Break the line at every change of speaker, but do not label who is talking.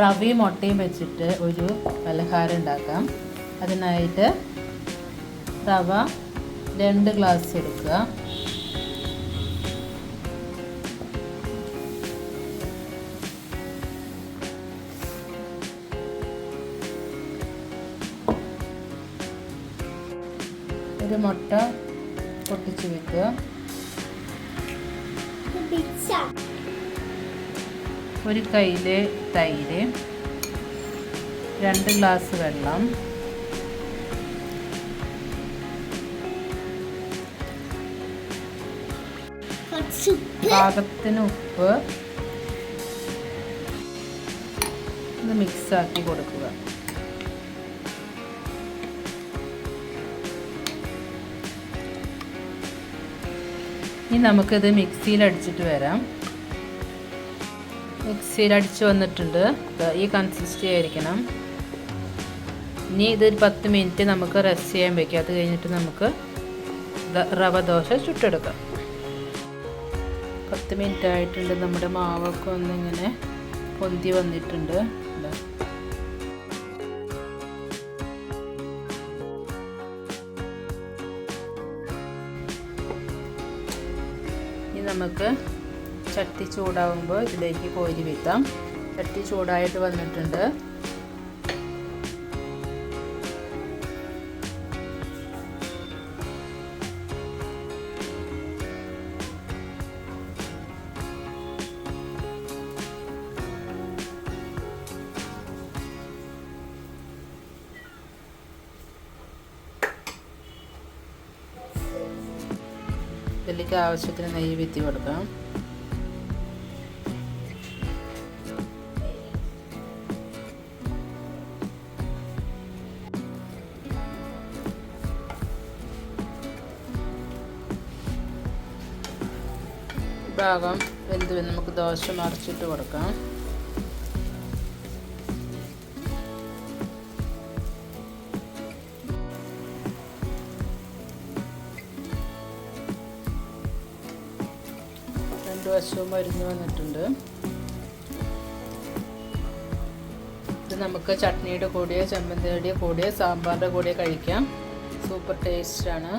റവയും മുട്ടയും വെച്ചിട്ട് ഒരു പലഹാരം ഉണ്ടാക്കാം. അതിനായിട്ട് റവ രണ്ട് ഗ്ലാസ് എടുക്കുക. ഒരു മുട്ട പൊട്ടിച്ചു വെക്കുക. ഒരു കയ്യിൽ തൈര് രണ്ട് ഗ്ലാസ് വെള്ളം പാകത്തിന് ഉപ്പ്. ഇത് മിക്സാക്കി കൊടുക്കുക. ഇനി നമുക്കിത് മിക്സിയിൽ അടിച്ചിട്ട് വരാം. മിക്സിയിൽ അടിച്ച് വന്നിട്ടുണ്ട്. ഈ കൺസിസ്റ്റൻസി ആയിരിക്കണം ഇനി ഇതൊരു പത്ത് മിനിറ്റ് നമുക്ക് റെസ്റ്റ് ചെയ്യാൻ വെക്കാം. അത് കഴിഞ്ഞിട്ട് നമുക്ക് റവ ദോശ ചുട്ടെടുക്കാം. പത്ത് മിനിറ്റ് ആയിട്ടുണ്ട്. നമ്മുടെ മാവൊക്കെ ഒന്ന് ഇങ്ങനെ പൊന്തി വന്നിട്ടുണ്ട്. ഇനി നമുക്ക് ചട്ടി ചൂടാവുമ്പോൾ ഇതിലേക്ക് കോരി വെക്കാം. ചട്ടി ചൂടായിട്ട് വന്നിട്ടുണ്ട്. ഇതിലേക്ക് ആവശ്യത്തിന് നെയ്യ് വിത്തി കൊടുക്കാം. ഭാഗം വെന്ത് നമുക്ക് ദോശ മറിച്ചിട്ട് കൊടുക്കാം. രണ്ട് വശവും മരുന്ന് വന്നിട്ടുണ്ട്. ഇത് നമുക്ക് ചട്നിയുടെ കൂടെയോ ചമ്മന്തിയുടെ കൂടെയോ സാമ്പാറിന്റെ കൂടെയോ കഴിക്കാം. സൂപ്പർ ടേസ്റ്റാണ്.